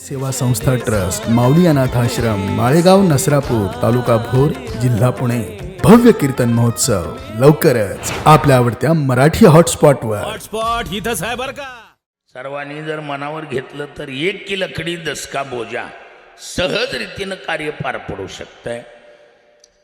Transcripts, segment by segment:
सेवा संस्था ट्रस्ट माऊली अनाथ आश्रम माळेगाव नसरापूर तालुका भोर जिल्हा पुणे. भव्य कीर्तन महोत्सव लवकरच आपल्या आवडत्या मराठी हॉटस्पॉटवर. हॉटस्पॉट इथंच आहे बरं का. सर्वांनी जर मनावर घेतलं तर एक की लकडी दसका बोजा सहज रीतीनं कार्य पार पडू शकतंय.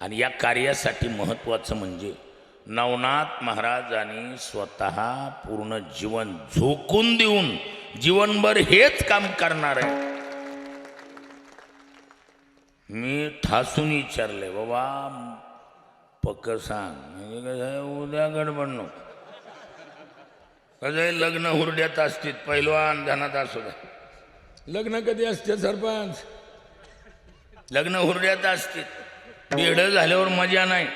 आणि या कार्यासाठी महत्त्वाचं म्हणजे नवनाथ महाराजांनी स्वतः पूर्ण जीवन झोकून देऊन जीवनभर हेच काम करणार आहे. मी ठासून विचारले बाबा पक्क सांग. म्हणजे कसं उद्या गडबड नको. कसं आहे, लग्न हुरड्यात असतील पैलवान धनात असू द्या. लग्न कधी असते सरपंच? लग्न हुरड्यात असतील. बेड झाल्यावर मजा नाही.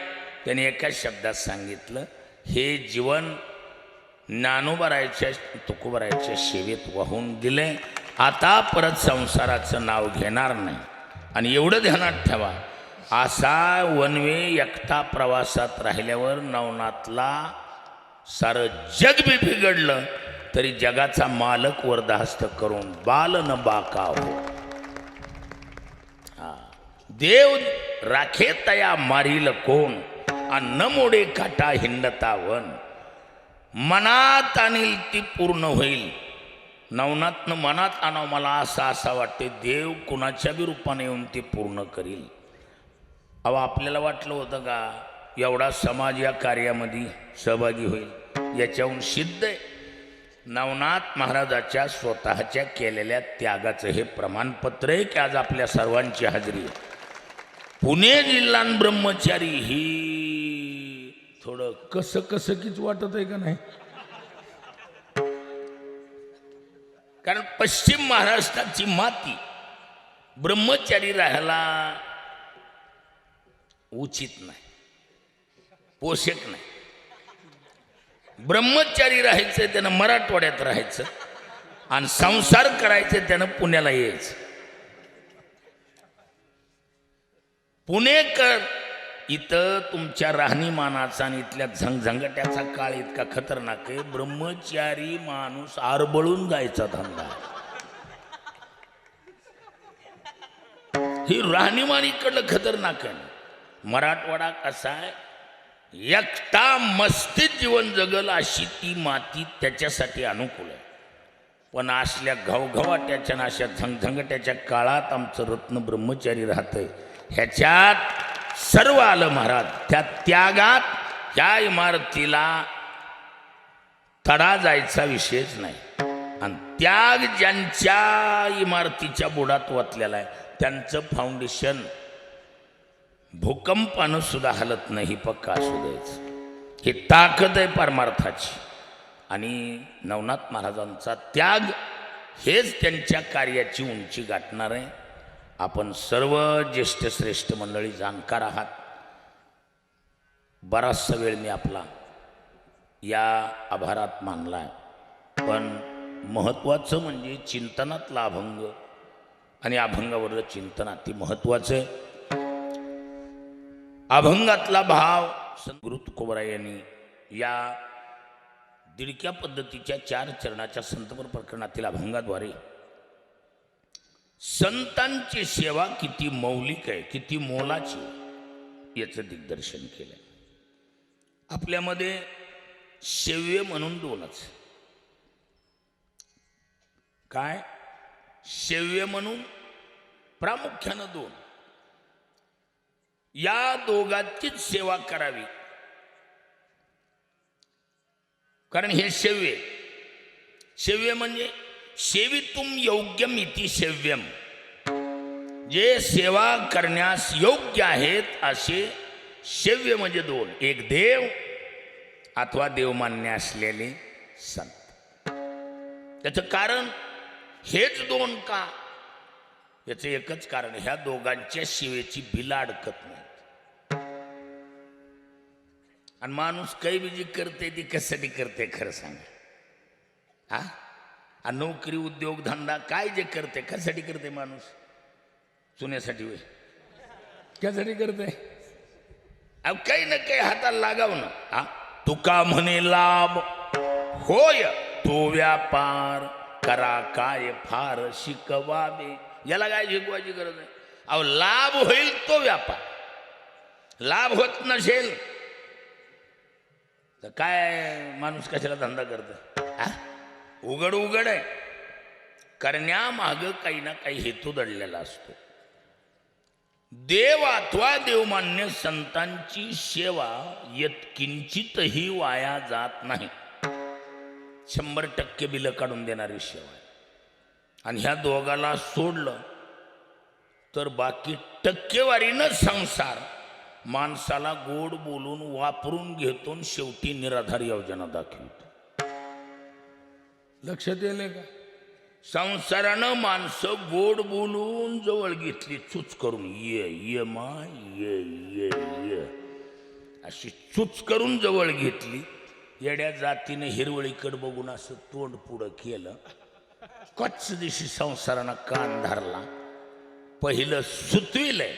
त्याने एका शब्दात सांगितलं हे जीवन ज्ञानोबरायच्या तुकोबरायच्या सेवेत वाहून दिले आता परत संसाराचं नाव घेणार नाही. आणि एवढं ध्यानात ठेवा असा वनवे एकटा प्रवासात राहिल्यावर नवनाथला सारं जग बी बिघडलं तरी जगाचा मालक वरदाहस्त करून बाल न बाका हो. देव राखे तया मारील कोण आणि न मोडे काटा हिंडता वन. मनात आणील ती पूर्ण होईल. नवनाथनं मनात आणावं मला असं असं वाटते देव कुणाच्या बी रूपाने येऊन ती पूर्ण करील. अहो आपल्याला वाटलं होतं का एवढा समाज या कार्यामध्ये सहभागी होईल. याच्याहून सिद्ध आहे. नवनाथ महाराजाच्या स्वतःच्या केलेल्या त्यागाचं हे प्रमाणपत्र आहे की आज आपल्या सर्वांची हजेरी पुणे जिल्हा ब्रह्मचारी ही थोडं कसं कसं कीच वाटत आहे का नाही? कारण पश्चिम महाराष्ट्राची माती ब्रह्मचारी राहायला उचित नाही पोषक नाही. ब्रह्मचारी राहायचं त्यानं मराठवाड्यात राहायचं आणि संसार करायचं त्यानं पुण्याला यायचं. पुणेकर इथं तुमच्या राहणीमानाचा आणि इथल्या झंगझंगट्याचा काळ इतका खतरनाक आहे. ब्रह्मचारी माणूस आरबळून जायचा धंदा. ही राहणीमान इकडलं खतरनाक आहे. मराठवाडा कसा आहे? एकटा मस्तीत जीवन जगल अशी ती माती त्याच्यासाठी अनुकूल आहे. पण असल्या घवघवाट्याच्या आणि अशा झंगझंगट्याच्या काळात आमचं रत्न ब्रह्मचारी राहतंय. ह्याच्यात सर्व आलं महाराज. त्या त्यागात या इमारतीला तडा जायचा विषयच नाही. आणि त्याग ज्यांच्या इमारतीच्या बुडात वतलेला आहे त्यांचं फाउंडेशन भूकंपानं सुद्धा हलत नाही पक्का असू द्यायचं. ही ताकद आहे परमार्थाची. आणि नवनाथ महाराजांचा त्याग हेच त्यांच्या कार्याची उंची गाठणार आहे. आपण सर्व ज्येष्ठ श्रेष्ठ मंडळी जाणकार आहात. बराचसा वेळ मी आपला या आभारात मानला आहे पण महत्त्वाचं म्हणजे चिंतनातला अभंग आणि अभंगावरलं चिंतनात ती महत्त्वाचं आहे. अभंगातला भाव संत गुरु तुकोबराय यांनी या दिडक्या पद्धतीच्या चार चरणाच्या संतपर प्रकरणातील अभंगाद्वारे संतांची सेवा किती मौलिक आहे किती मोलाची याचं दिग्दर्शन केलं आपल्यामध्ये सेव्य म्हणून दोनच काय? सेव्य म्हणून प्रामुख्यानं दोन. या दोघांचीच सेवा करावी. कारण हे सेव्य सेव्य म्हणजे सेवितुम योग्यम इति सेव्यम. जे सेवा करण्यास योग्य आहेत असे सेव्य म्हणजे दोन. एक देव अथवा देवमान्य असलेले संत. त्याचं कारण हेच दोन का? याचं एकच कारण ह्या दोघांच्या सेवेची बिला अडकत नाही आणि माणूस काही बीजी करते ती कशासाठी करते खरं सांगा. हा? आणि नोकरी उद्योग धंदा काय जे करते कशासाठी करते माणूस? चुन्यासाठी होय. त्यासाठी करते? अहो काही ना काही हाताला लागावं ना. हा तुका म्हणे लाभ. होय तो व्यापार करा काय फार शिकवावे. याला काय शिकवायची गरज आहे? अहो लाभ होईल तो व्यापार. लाभ होत नसेल तर काय माणूस कशाला धंदा करत? उघड उघड आहे. करण्यामाग काही ना काही हेतू दडलेला असतो. देव अथवा देवमान्य संतांची सेवा यत्किंचितही वाया जात नाही. शंभर टक्के बिलं काढून देणारी सेवा आहे. आणि ह्या दोघाला सोडलं तर बाकी टक्केवारीनं संसार माणसाला गोड बोलून वापरून घेतो शेवटी निराधार योजना दाखवतो. लक्षात येईल का? संसारानं माणसं गोड बोलून जवळ घेतली चूच करून ये ये मा ये ये ये. अशी चूच करून जवळ घेतली. येड्या जातीने हिरवळीकडे बघून असं तोंड पुढं केलं. कच्च दिवशी संसारानं कान धरला. पहिलं सुतविलंय.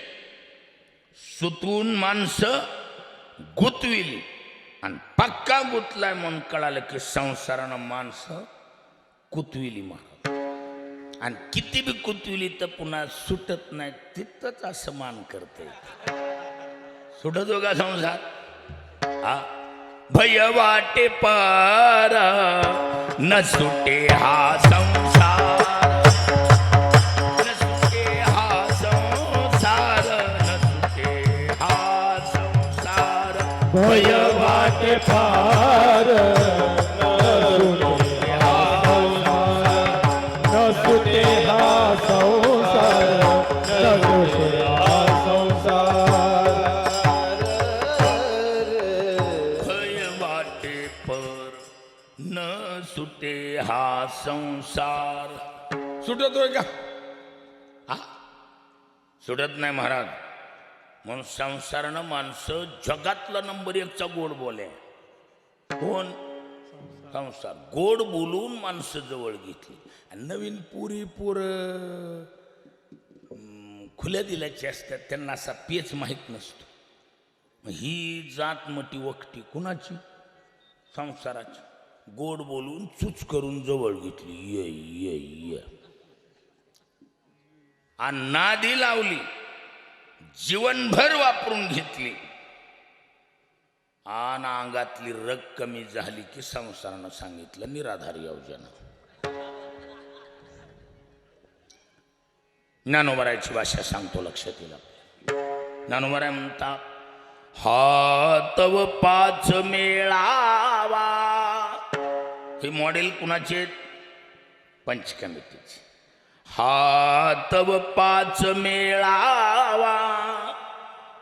सुतवून माणसं गुतविली. आणि पक्का गुतलाय म्हणून कळालं की संसारानं माणसं कुतविली महाराज. आणि किती बी कुतविली तर पुन्हा सुटत नाही तिथंच असं मान करते. सुटत का संसार? हा? भय वाटे पार न सुटे हा न सुटे हा न सुटे हा संसार. भय वाटे पार सुटतोय का? हा? सुटत नाही महाराज. म्हणून संसारानं माणसं जगातला नंबर एकचा गोड बोले. कोण? संसार. गोड बोलून माणसं जवळ घेतली. आणि नवीन पुरी पोर खुल्या दिल्याची असतात त्यांना असा पेच माहीत नसतो. ही जात मोठी वक्ती कुणाची? संसाराची. गोड बोलून चूच करून जवळ घेतली. ये ये ये. नादी लावली. जीवनभर वापरून घेतली. आन अंगातली रग कमी झाली की संसारानं सांगितलं निराधार योजना. ज्ञानोबरायची भाषा सांगतो लक्षात येईल ज्ञानोबराय म्हणता हातव पाच मेळावा. हे मॉडेल कुणाचे पंचकमितीची हातव पाच मेळावा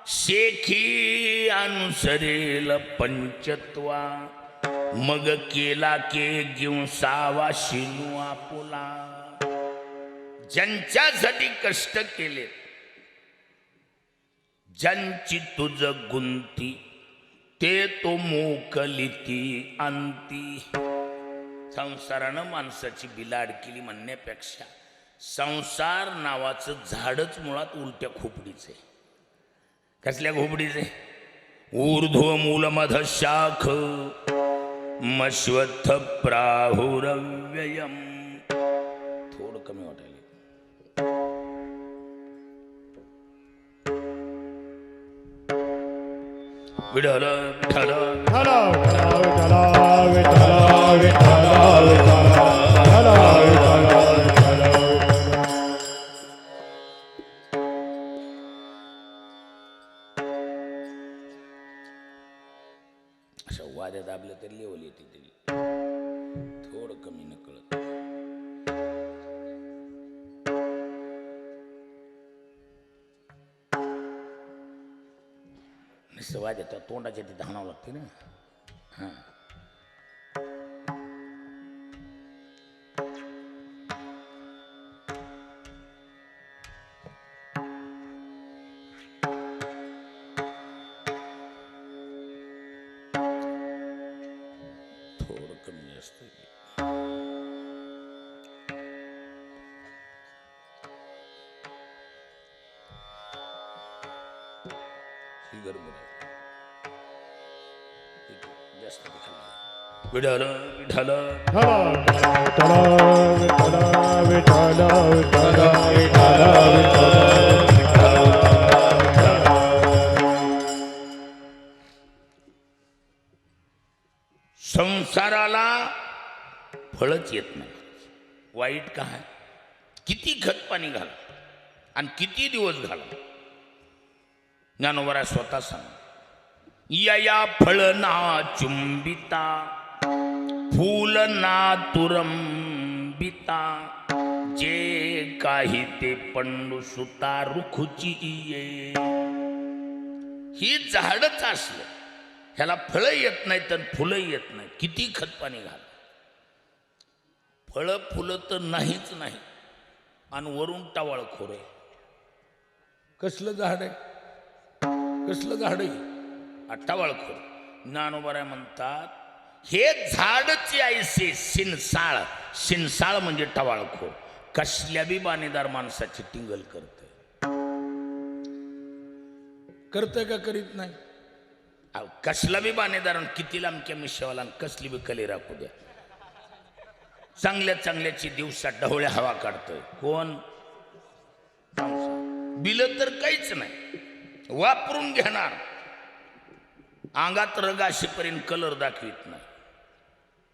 शेखी अनुसरेल पंचत्वा. मग केला के गिंसावा शिनू आपुला. ज्यांच्यासाठी कष्ट केले ज्यांची तुझ गुंती ते तो मोकलिती अंती संसारानं माणसाची बिलाड केली म्हणण्यापेक्षा संसार नावाचं झाडच मुळात उलट्या खोपडीचं आहे. कसल्या खोपडीचे ऊर्ध्व मूलमध शाख मश्वत्थ प्राहुरव्ययम. थोडं कमी वाटायला. विढल विठल विठ्ठला विठ्ठला विठ्ठला विठ्ठला. अशा वाऱ्या दाबल्या तरी लेवल येते तरी. थोडं कमी नकळत. नुसतं वाद्या त्या तोंडाच्या ते हाणावं लागते ना. हां. विठल विठल विठ्ठला विठ्ठला विठ्ठला विठ्ठला विठ्ठला फळच येत नाही. वाईट काय किती खत पाणी घाला आणि किती दिवस घाला. ज्ञानोबरा स्वतः सांग यया फळ ना चुंबिता फूल ना तुरंबिता जे काही ते पंडू सुता रुखुची ये. ही झाडच असलं ह्याला फळं येत नाही तर फुलं येत नाही किती खत पाणी घाल. फळं फुलं तर नाहीच नाही. आणि वरून टावाळ खोर आहे. कसलं झाड आहे? कसलं झाड आहे? हा टावाळ खोर ज्ञानोबराय म्हणतात हे झाडच ऐसे शिनसाळ शिनसाळ म्हणजे टवाळखोर. कसल्या बी बाणेदार माणसाची टिंगल करते करतंय का करीत नाही? कसला बी बाणेदार आणि किती लांबक्या मिशावाला कसली बी कली राखू द्या चांगल्या चांगल्याची दिवसात ढवळ्या हवा काढतोय. कोण? बिल तर काहीच नाही. वापरून घेणार. अंगात रग अशीपर्यंत कलर दाखवित नाही.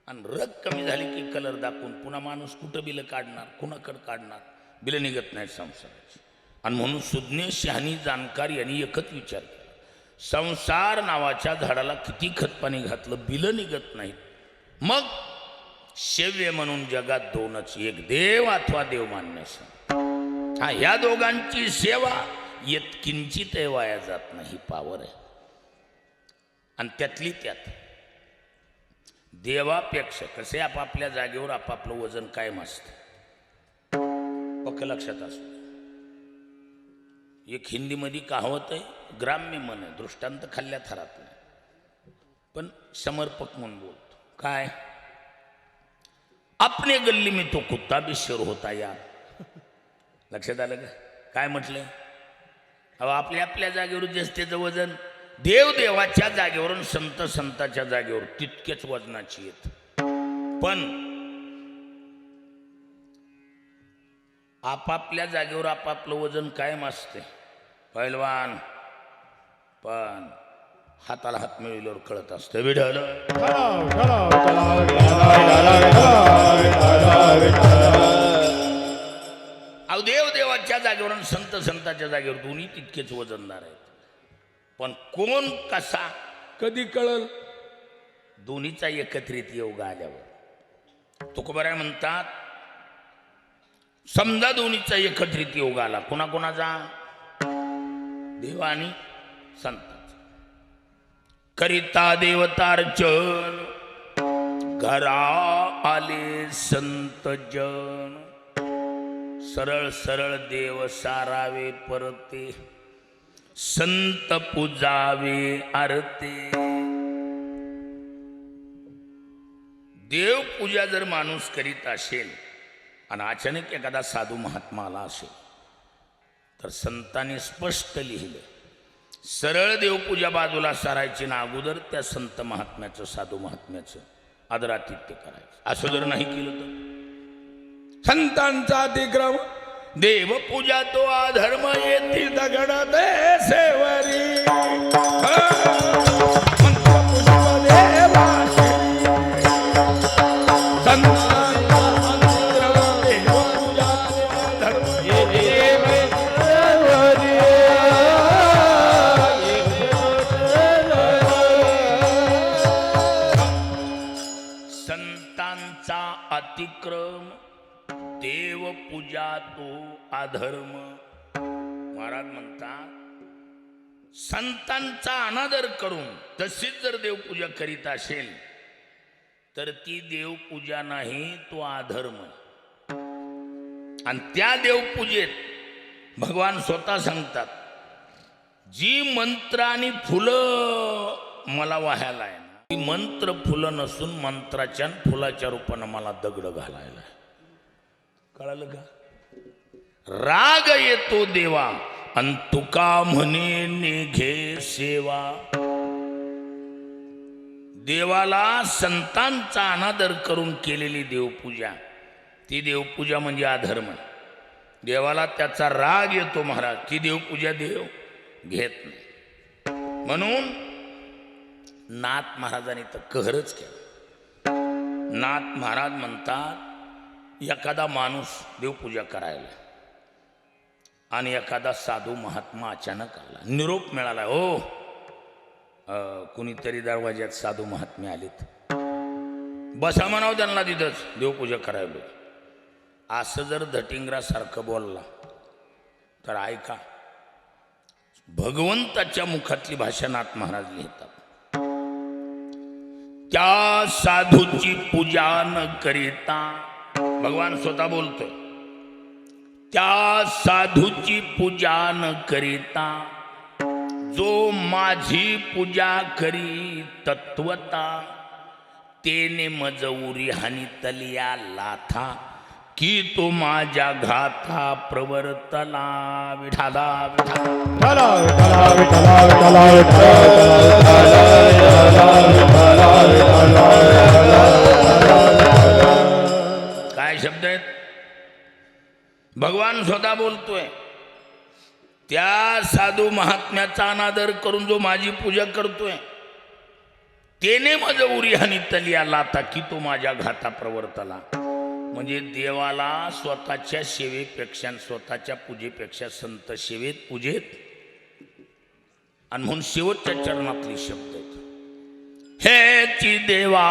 आणि रग कमी झाली की कलर दाखवून पुन्हा माणूस कुठं बिलं काढणार कुणाकडं काढणार? बिलं निघत नाही संसाराची. आणि म्हणून सुज्ञ शहाणी जाणकार यांनी एकच विचार केला. संसार नावाच्या झाडाला किती खतपाणी घातलं बिलं निघत नाहीत. मग शेव्य म्हणून जगात दोनच एक देव अथवा देव मान्यास हा ह्या दोघांची सेवा येत किंचित वाया जात नाही पावर आहे. आणि त्यातली त्यात देवापेक्षा कसे आपापल्या जागेवर आपापलं वजन कायम असतं? पक्क लक्षात असू एक हिंदीमध्ये कहावत आहे ग्राम्य मन आहे दृष्टांत खाल्ल्या थरात नाही. पण समर्पक म्हणून बोलतो. काय? अपने गल्ली में तो कुत्ता भी शेर होता यार। लक्षात आलं का? काय म्हटलंय अहो आपल्या आपल्या जागेवर जस्तेचं वजन देव देवाच्या जागेवरून संत संताच्या जागेवर तितकेच वजनाची येत पण आपापल्या जागेवर आपापलं वजन कायम असते. पैलवान पण हाताला हात मिळवल्यावर कळत असतं. विढल जागेवर आणि संत संताच्या जागेवर दोन्ही तितकेच वजनदार आहेत. पण कोण कसा? कधी कळल? दोन्हीचा एकत्रित योग आल्यावर. तुकोबराय म्हणतात समजा दोन्हीचा एकत्रित योग आला कोणाकोणाचा? देव आणि संताचा. करिता देवतार्चन घरा आले संत जन. सरळ सरळ देव सारावे परते. संत पूजावे आरते. देवपूजा जर माणूस करीत असेल आणि अचानक एखादा साधू महात्मा आला असेल तर संतांनी स्पष्ट लिहिलं सरळ देवपूजा बाजूला सारायची ना अगोदर त्या संत महात्म्याचं साधू महात्म्याचं आदरातिथ्य करायचं. असं जर नाही केलं तर? संतांचा अतिक्रम देवपूजा तो आधर्म येथील दगड दे सेवरी. संतांचा अनादर करून तशीच जर देवपूजा करीत असेल तर ती देवपूजा नाही तो अधर्म आणि त्या देवपूजेत भगवान स्वतः सांगतात जी मंत्र आणि फुलं मला वाहायला आहे ना ती मंत्र फुलं नसून मंत्राच्या फुलाच्या रूपानं मला दगड घालायला आहे. कळालं का? राग येतो देवा. अन तुका म्हणे निघे सेवा. देवाला संतांचा अनादर करून केलेली देवपूजा. ती देवपूजा म्हणजे अधर्म देवाला त्याचा राग येतो महाराज ती देवपूजा देव घेत नाही. म्हणून नाथ महाराजांनी तर कहरच केला. नाथ महाराज म्हणतात एखादा माणूस देवपूजा करायला. आणि एखादा साधू महात्मा अचानक आला. निरोप मिळाला हो कुणीतरी दरवाज्यात साधू महात्मे आलेत. बसा म्हणावं त्यांना तिथंच देवपूजा करायला. असं जर धटिंगरासारखं बोलला तर ऐका भगवंताच्या मुखातली भाषा नाथ महाराज लिहितात. त्या साधूची पूजा न करिता भगवान स्वतः बोलतोय त्या साधूची पूजा न करिता जो माझी पूजा करी तत्वता तेने मजौरी हानी तलिया लाथा की तो माझ्या घाता प्रवर्तला विठाला विठाला भगवान स्वतः बोलतोय त्या साधू महात्म्याचा अनादर करून जो माझी पूजा करतोय तेने माझं उरी हानी तलिया लाता की तो माझ्या घाता प्रवर्तला. म्हणजे देवाला स्वतःच्या सेवेपेक्षा स्वतःच्या पूजेपेक्षा संत सेवेत पूजेत. आणि म्हणून शेवटच्या चरणातले शब्द आहेत. हेची देवा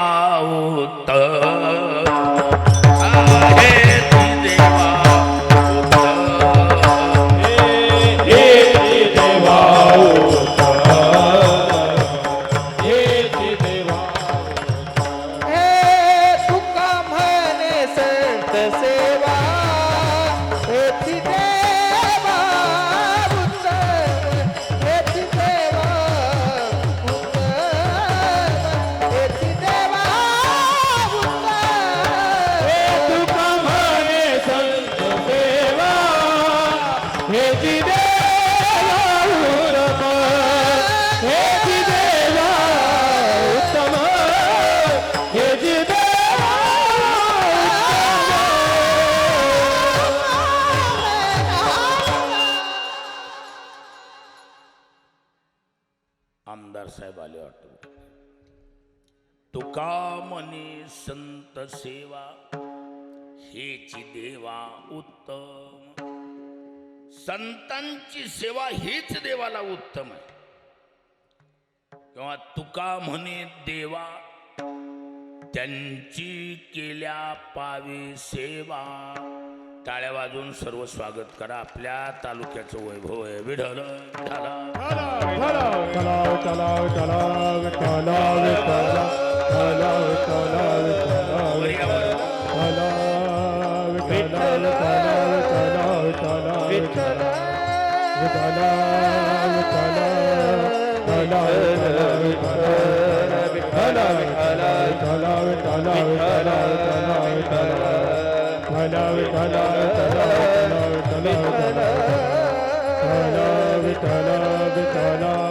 आमदार आले वाटत. तुका म्हणे संत सेवा? हेची देवा उत्तम. संतांची सेवा हीच देवाला उत्तम आहे. किंवा तुका म्हणे देवा? त्यांची केल्या पावी सेवा. टाळ्या वाजून सर्व स्वागत करा आपल्या तालुक्याचं वैभव आहे. विढल ચલાવ ચલાવ ચલાવ ચલાવ ચલાવ ચલાવ ચલાવ ચલાવ ચલાવ ચલાવ ચલાવ ચલાવ ચલાવ Tala, Vitala, Vitala,